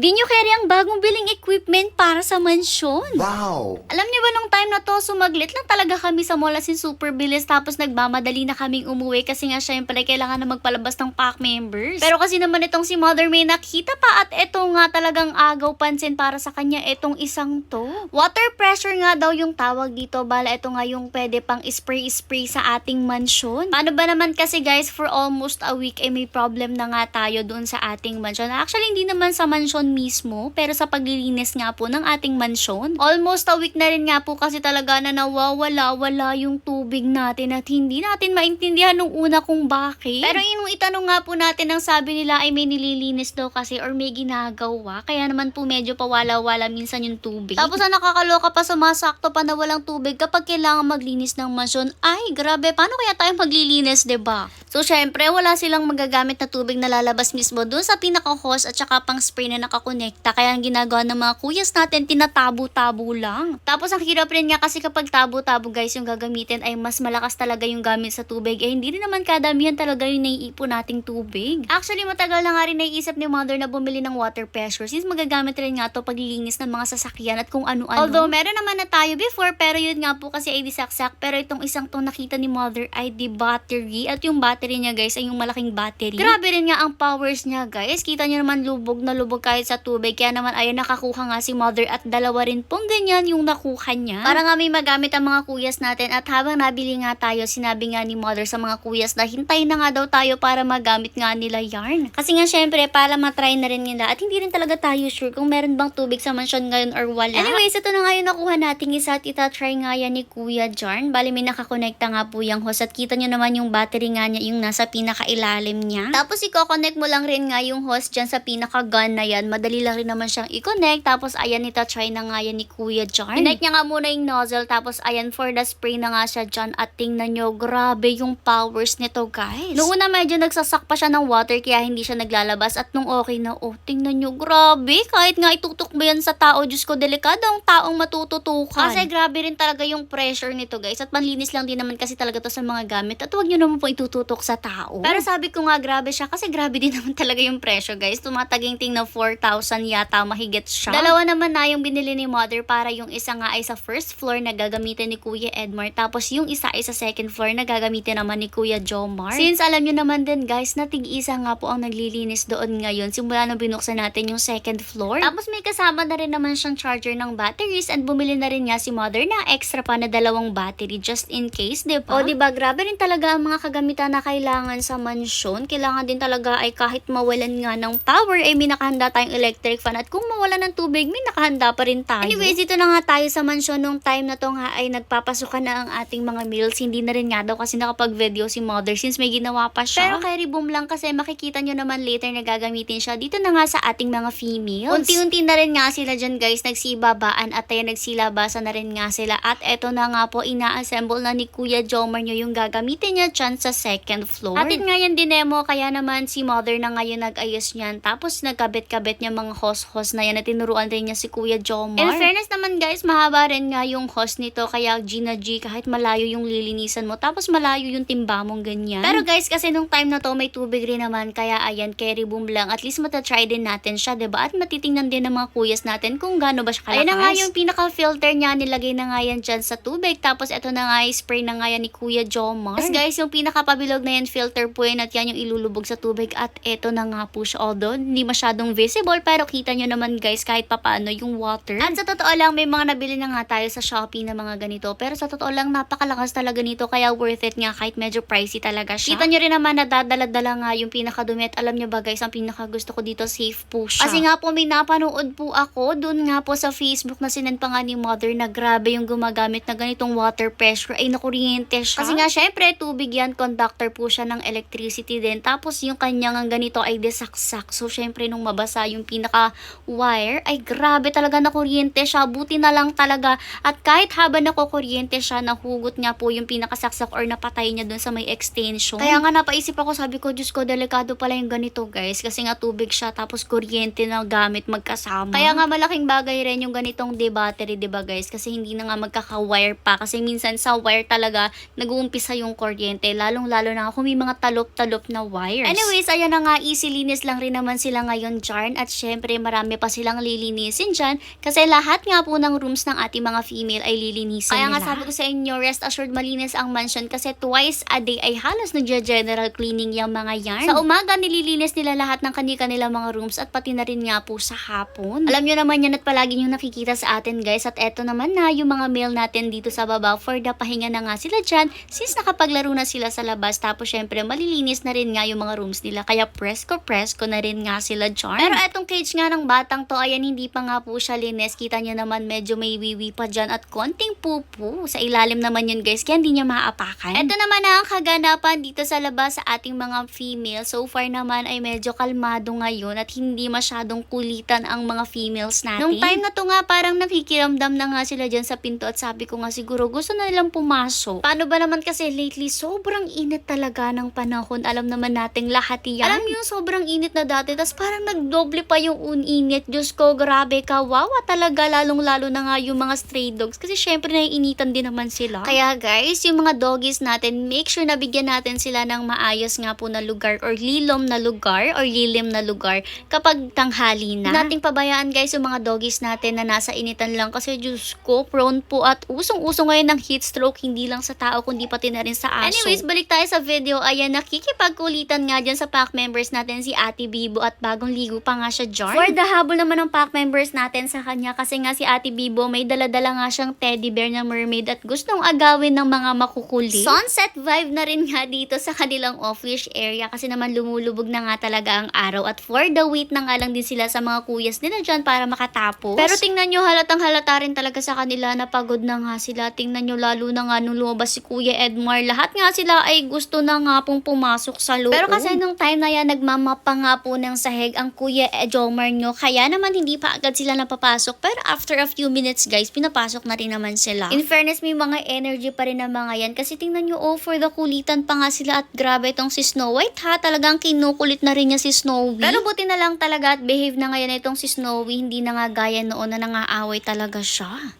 Di nyo carry ang bagong biling equipment para sa mansyon. Wow! Alam niyo ba nung time na to, sumaglit lang talaga kami sa mall as in super bilis tapos nagmamadali na kaming umuwi kasi nga syempre kailangan na magpalabas ng pack members. Pero kasi naman itong si Mother may nakita pa at ito nga talagang agaw pansin para sa kanya itong isang to. Water pressure nga daw yung tawag dito. Bala ito nga yung pwede pang spray-spray sa ating mansyon. Paano ba naman kasi guys for almost a week ay may problem na nga tayo doon sa ating mansyon. Actually hindi naman sa mansyon mismo pero sa paglilinis nga po ng ating mansyon. Almost a week na rin nga po kasi talaga na nawawala-wala yung tubig natin at hindi natin maintindihan nung una kung bakit. Pero yung itanong nga po natin ang sabi nila ay may nililinis daw kasi or may ginagawa. Kaya naman po medyo pawala-wala minsan yung tubig. Tapos ang nakakaloka pa sumasakto pa na walang tubig kapag kailangan maglinis ng mansyon. Ay, grabe, paano kaya tayo maglilinis, ba? So syempre, wala silang magagamit na tubig na lalabas mismo doon sa pinaka-hose at saka pang spray na nakakonekta. Kaya ang ginagawa ng mga kuyas natin, tinatabo-tabo lang. Tapos ang hirap rin nga kasi kapag tabo-tabo guys yung gagamitin ay mas malakas talaga yung gamit sa tubig. Eh hindi rin naman kadamihan talaga yung naiipon nating tubig. Actually, matagal na nga rin naiisip ni mother na bumili ng water pressure since magagamit rin nga to paglilinis ng mga sasakyan at kung ano-ano. Although meron naman na tayo before pero yun nga po kasi ay disaksak pero itong isang tong nakita ni mother ay the battery at yung battery niya guys ay yung malaking battery. Grabe rin nga ang powers niya guys. Kita niyo naman lubog na lubog kahit sa tubig kaya naman ayun nakakuha nga si mother at dalawa rin pong ganyan yung nakuha niya. Para nga may magamit ang mga kuyas natin at habang nabili nga tayo sinabi nga ni mother sa mga kuyas na hintay na nga daw tayo para magamit nga nila yarn. Kasi nga syempre para matry na rin nila at hindi rin talaga tayo sure kung meron bang tubig sa mansyon ngayon or wala. Anyways, ito na nga yung nakuha nating isa at itatry nga yan ni Kuya Jarn. Bali may nakakonekta nga po yung hose at kita nyo naman yung battery nga niya yung nasa pinakailalim niya. Tapos i-connect mo lang rin nga yung hose dyan sa pinaka-gun na yan. Madali lang rin naman siyang i-connect. Tapos ayan, itatry na nga yan ni Kuya Jarn. Connect niya nga muna yung nozzle. Tapos ayan, for the spray na nga siya dyan. At tingnan nyo, grabe yung powers nito guys. Noong una medyo nagsasak pa siya ng water kaya hindi siya naglalabas. At nung okay na, oh, tingnan nyo, grabe. Kahit nga itutok mo yan sa tao, Diyos ko, delikado ang taong matututukan. Kasi grabe rin talaga yung pressure nito guys. At panlinis lang din naman kasi talaga to sa mga gamit. At huwag nyo naman po itututok sa tao. Pero sabi ko nga, grabe siya. Kasi grabe din naman talaga yung pressure guys. Tumataginting na 4,000 yata mahigit siya. Dalawa naman na yung binili ni mother para yung isa nga ay sa first floor na gagamitin ni Kuya Edmar. Tapos yung isa ay sa second floor na gagamitin naman ni Kuya Jomar. Since alam nyo naman din guys, na tig-isa nga po ang naglilinis doon ngayon. Simula nung binuksan natin yung second floor. Tapos may kasama na rin naman siyang charger ng batteries and bumili na rin nga si mother na extra pa na dalawang battery just in case, di ba? O di ba grabe rin talaga ang mga kagamitan na kailangan sa mansyon. Kailangan din talaga ay kahit mawalan nga ng power ay may nakahanda tayong electric fan at kung mawalan ng tubig may nakahanda pa rin tayo. Anyways, dito na nga tayo sa mansyon nung time na to nga ay nagpapasukan na ang ating mga meals. Hindi na rin nga daw kasi nakapag-video si mother since may ginawa pa siya. Pero carry boom lang kasi makikita nyo naman later na gagamitin siya dito na nga sa ating mga females. Unti-unti na rin nga sila dyan guys nagsibabaan at tayo nagsilabasa na rin nga sila at eto na nga po ina-assemble na ni Kuya Jomar nyo yung gagamitin niya dyan sa second floor. Atin nga yan dinemo kaya naman si mother na ngayon nag-ayos niyan tapos nagkabit-kabit niya mga hose-hose na yan at tinuruan rin niya si Kuya Jomar. In fairness naman guys, mahaba rin nga yung hose nito kaya Gina G kahit malayo yung lilinisan mo tapos malayo yung timba mong ganyan. Pero guys, kasi nung time na to may tubig rin naman kaya ayan, carry boom lang. At least matatry din natin siya, ba At matitingnan din ng mga kuyas natin kung gaano ba siya kalakas. Ayun na nga yung pinaka-filter niya, nilagay na nga yan dyan sa tubig. Tapos ito na nga spray na nga yan ni Kuya Jomar. Tapos guys, yung pinaka-pabilog na yan, filter po yan at yan yung ilulubog sa tubig. At ito na nga po siya. Although, hindi masyadong visible, pero kita nyo naman guys, kahit papaano yung water. At sa totoo lang, may mga nabili na nga tayo sa Shopee na mga ganito. Pero sa totoo lang, napakalakas talaga nito. Kaya worth it nga kahit medyo pricey talaga siya. Kita nyo rin naman na dadala-dala nga yung pinakadumi. At alam nyo ba guys, ang pinaka gusto ko dito, safe po siya. Kasi nga po, may napanood po ako doon nga po sa Facebook na sinend pa nga ni mother na grabe yung gumagamit na ganitong water pressure. Ay, nakuryente siya. Kasi nga, syempre, tubig yan. Conductor po siya ng electricity din. Tapos, yung kanyang ang ganito ay desaksak. So, syempre, nung mabasa yung pinaka-wire, ay grabe talaga nakuryente siya. Buti na lang talaga. At kahit habang nakukuryente siya, nahugot niya po yung pinakasaksak or napatay niya dun sa may extension. Kaya nga napaisip ako, sabi ko, Diyos ko, delikado pala yung ganito, guys. Kasi nga tubig siya, tapos kuryente na gamit magkasama. Kaya nga malaking bagay rin yung ganitong de-battery, ba guys? Kasi hindi na nga magkaka-wire pa. Kasi minsan sa wire talaga, nag-uumpisa yung kuryente. Lalong-lalo na kung may mga talop-talop na wires. Anyways, ayan na nga, easy linis lang rin naman sila ngayon, Jarn. At at syempre marami pa silang lilinisin dyan kasi lahat nga po ng rooms ng ating mga female ay lilinisin Kaya nila. nga sabi ko sa inyo, rest assured malinis ang mansion kasi twice a day ay halos nagja-general cleaning yung mga yan. Sa umaga, nililinis nila lahat ng kani-kanila mga rooms at pati na rin nga po sa hapon. Alam nyo naman yan at palagi nyo nakikita sa atin guys at eto naman na yung mga male natin dito sa baba for the pahinga na nga sila dyan since nakapaglaro na sila sa labas tapos syempre malilinis na rin nga yung mga rooms nila kaya presko presko na rin nga sila dyan. Pero etong cage nga ng batang to ayan hindi pa nga po siya linis kita nyo naman medyo may wiwi pa dyan at konting pupu sa ilalim naman yun guys kaya hindi niya maaapakan. Eto naman na ang kaganapan dito sa labas sa ating mga female. So far naman ay medyo kalmado ngayon at hindi masyadong kulitan ang mga females natin. Nung time na to nga parang nakikiramdam na nga sila dyan sa pinto at sabi ko nga siguro gusto na nilang pumasok. Paano ba naman kasi lately sobrang init talaga ng panahon. Alam naman nating lahat yan. Alam yung sobrang init na dati tas parang nagdoble pa yung uninit. Diyos ko grabe kawawa talaga lalong lalo na nga yung mga stray dogs kasi syempre naiinitan din naman sila. Kaya guys yung mga doggies natin make sure na bigyan natin sila ng maayos nga po na lugar or lilom na lugar or lilim na lugar kapag tanghali na. Nating pabayaan guys yung mga doggies natin na nasa initan lang kasi Diyos ko prone po at usong-usong ngayon ng heat stroke hindi lang sa tao kundi pati na rin sa aso. Anyways, balik tayo sa video. Ayan, nakikipagkulitan nga dyan sa pack members natin si Ate Bibo at bagong ligo pa nga siya dyan. For the habol naman ng pack members natin sa kanya kasi nga si Ate Bibo may daladala nga siyang teddy bear na mermaid at gustong agawin ng mga makukulit. Sunset vibe na rin nga dito sa kanilang office area kasi naman lumulubog na nga talaga ang araw at for the wait na nga lang din sila sa mga kuyas nila dyan para makatapos. Pero tingnan nyo halatang halata rin talaga sa kanila na pagod na nga sila. Tingnan nyo lalo na nga nung lumabas si Kuya Edmar. Lahat nga sila ay gusto na nga pong pumasok sa loob. Pero kasi nung time na yan nagmamapa nga po ng sahig ang Kuya Edmar nyo. Kaya naman hindi pa agad sila napapasok. Pero after a few minutes guys, pinapasok na rin naman sila. In fairness, may mga energy pa rin ng mga yan. Kasi tingnan nyo, oh, for the kulitan pa nga sila at grabe itong si Snow White ha. Talagang kinukulit na rin niya si Snowy. Pero buti na lang talaga at behave na ngayon itong si Snowy. Hindi na nga gaya noon na nangaaway talaga siya.